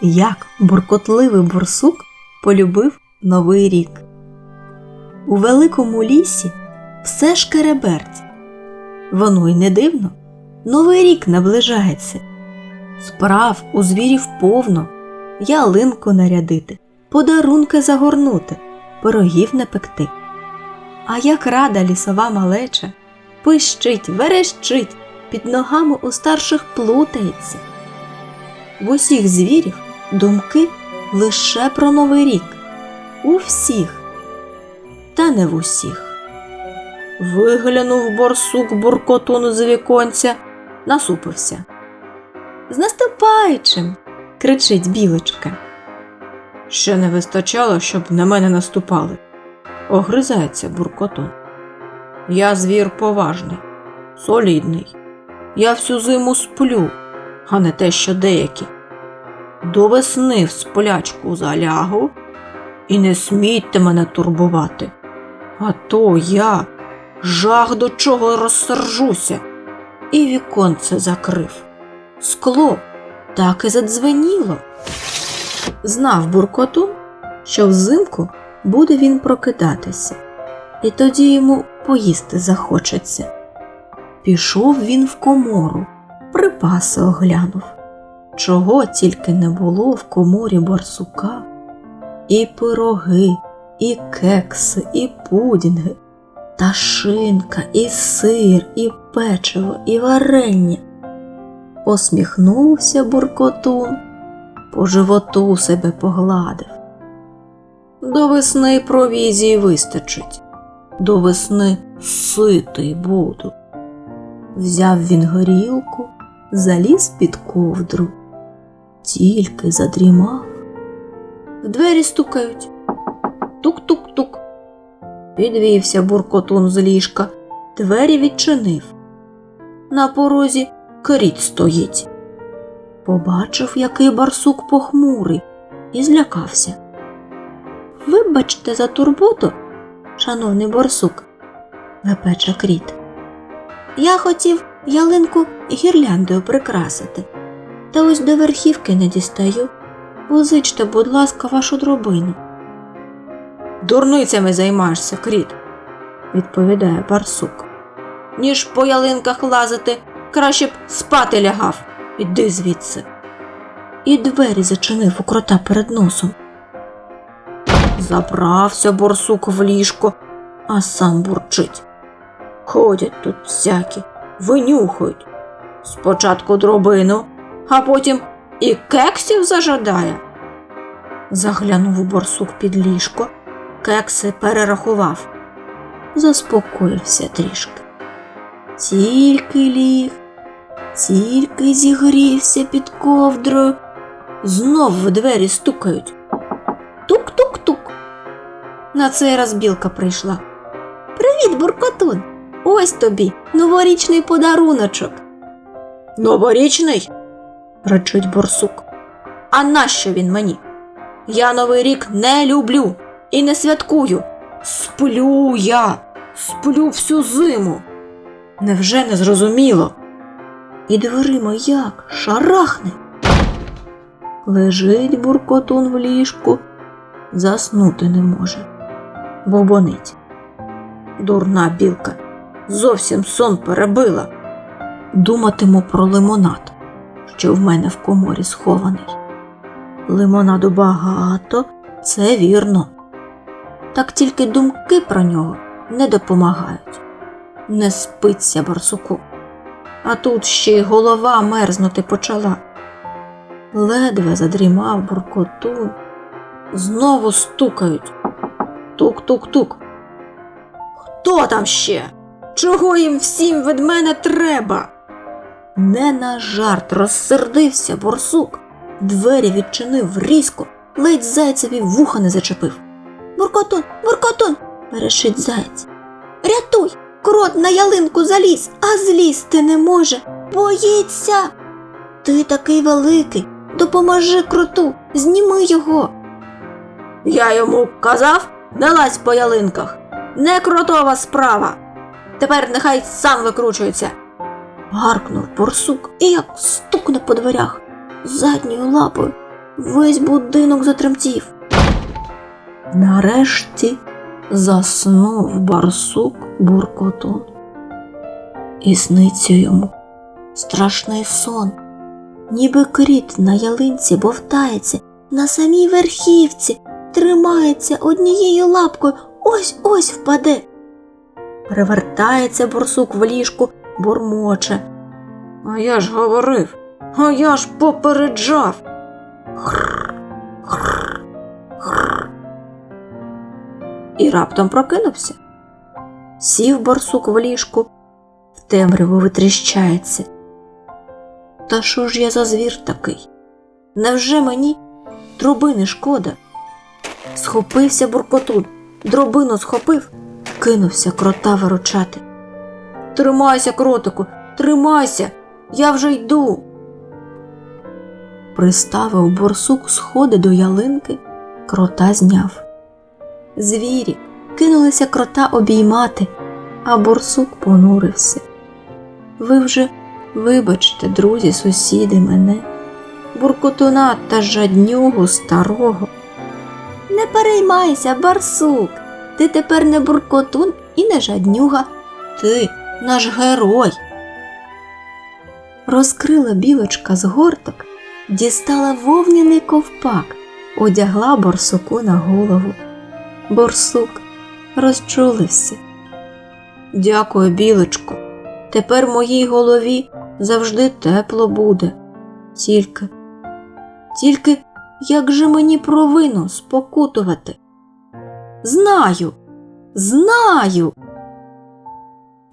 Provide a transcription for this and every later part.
як буркотливий борсук полюбив новий рік. У великому лісі все шкереберть. Воно й не дивно, новий рік наближається. Справ у звірів повно, ялинку нарядити, подарунки загорнути, пирогів напекти. А як рада лісова малеча, пищить, верещить, під ногами у старших плутається. В усіх звірів думки лише про новий рік. У всіх, та не в усіх. Виглянув борсук буркотун з віконця, насупився. З наступаючим. кричить білочка. Ще не вистачало, щоб на мене наступали. Огризається буркотун. Я звір поважний, солідний. Я всю зиму сплю, а не те, що деякі. До весни в сплячку залягу і не смійте мене турбувати. А то я жах до чого розсержуся, і віконце закрив. Скло так і задзвеніло. Знав буркотун, що взимку буде він прокидатися, і тоді йому поїсти захочеться. Пішов він в комору, припаси оглянув. Чого тільки не було в коморі барсука, і пироги, і кекси, і пудінги, та шинка, і сир, і печиво, і варення. Посміхнувся буркотун, по животу себе погладив. До весни провізії вистачить, до весни ситий буду. Взяв він горілку, заліз під ковдру, тільки задрімав. В двері стукають. Тук-тук-тук. Підвівся буркотун з ліжка, двері відчинив. На порозі кріт стоїть. Побачив, який барсук похмурий, і злякався. Вибачте за турботу, шановний борсук, лепече кріт. Я хотів ялинку гірляндою прикрасити, та ось до верхівки не дістаю. Позичте, будь ласка, вашу дробину. Дурницями займаєшся, кріт, відповідає барсук. Ніж по ялинках лазити, краще б спати лягав. Іди звідси. І двері зачинив у крота перед носом. Забрався борсук в ліжко, а сам бурчить. Ходять тут всякі, винюхають. Спочатку дробину, а потім і кексів зажадає. Заглянув у борсук під ліжко, кекси перерахував, заспокоївся трішки. Тільки ліг, тільки зігрівся під ковдрою, знов в двері стукають. Тук-тук-тук. На цей раз білка прийшла. Привіт, буркотун! Ось тобі новорічний подаруночок. Новорічний? Речить борсук. А нащо він мені? Я новий рік не люблю і не святкую. Сплю я, сплю всю зиму. Невже не зрозуміло? І дверима як шарахне. Лежить буркотун в ліжку, заснути не може, бобонить. Дурна білка, зовсім сон перебила. Думатиму про лимонад, що в мене в коморі схований. Лимонаду багато, це вірно. Так тільки думки про нього не допомагають. Не спиться барсуку. А тут ще й голова мерзнути почала. Ледве задрімав буркотун. Знову стукають. Тук-тук-тук. Хто там ще? Чого їм всім від мене треба? Не на жарт розсердився борсук. Двері відчинив різко, ледь зайцеві вуха не зачепив. Буркотун, буркотун, перешить заєць. Рятуй! Крот на ялинку заліз, а злізти не може. Боїться. Ти такий великий. Допоможи кроту, зніми його. Я йому казав, не лазь по ялинках. Не кротова справа. Тепер нехай сам викручується. Гаркнув борсук і як стукне по дверях задньою лапою Весь будинок затремтів. Нарешті заснув барсук буркотун. І сниться йому страшний сон, ніби кріт на ялинці бовтається, на самій верхівці тримається однією лапкою, ось ось впаде. Перевертається борсук в ліжку, бурмоче. А я ж говорив, а я ж попереджав. Хр, хр, хр. І раптом прокинувся. Сів борсук в ліжку, в темряву витріщається. Та що ж я за звір такий? Невже мені дробини шкода? Схопився буркотун, дробину схопив, кинувся крота виручати. Тримайся, кротику, тримайся, я вже йду. Приставив борсук сходи до ялинки, крота зняв. Звірі кинулися крота обіймати, а борсук понурився. Ви вже вибачте, друзі, сусіди, мене, буркотуна та жаднюгу старого. Не переймайся, барсук, ти тепер не буркотун і не жаднюга, ти наш герой. Розкрила білочка з горток, дістала вовняний ковпак, одягла борсуку на голову. Борсук розчулився. Дякую, білочко. Тепер моїй голові завжди тепло буде. Тільки, тільки як же мені провину спокутувати? Знаю, знаю.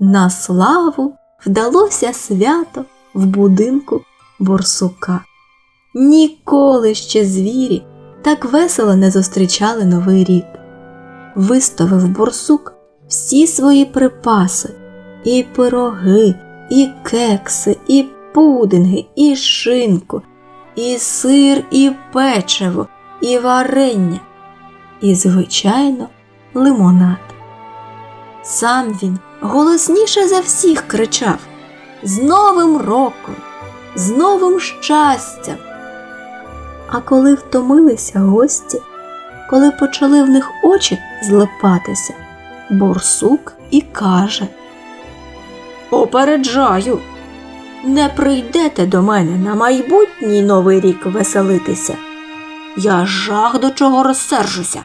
На славу вдалося свято в будинку борсука. Ніколи ще звірі так весело не зустрічали новий рік. Виставив борсук всі свої припаси, і пироги, і кекси, і пудинги, і шинку, і сир, і печиво, і варення, і, звичайно, лимонад. Сам він голосніше за всіх кричав З Новим роком, з новим щастям. А коли втомилися гості, коли почали в них очі злипатися, борсук і каже Попереджаю, не прийдете до мене на майбутній новий рік веселитися. Я жах до чого розсержуся.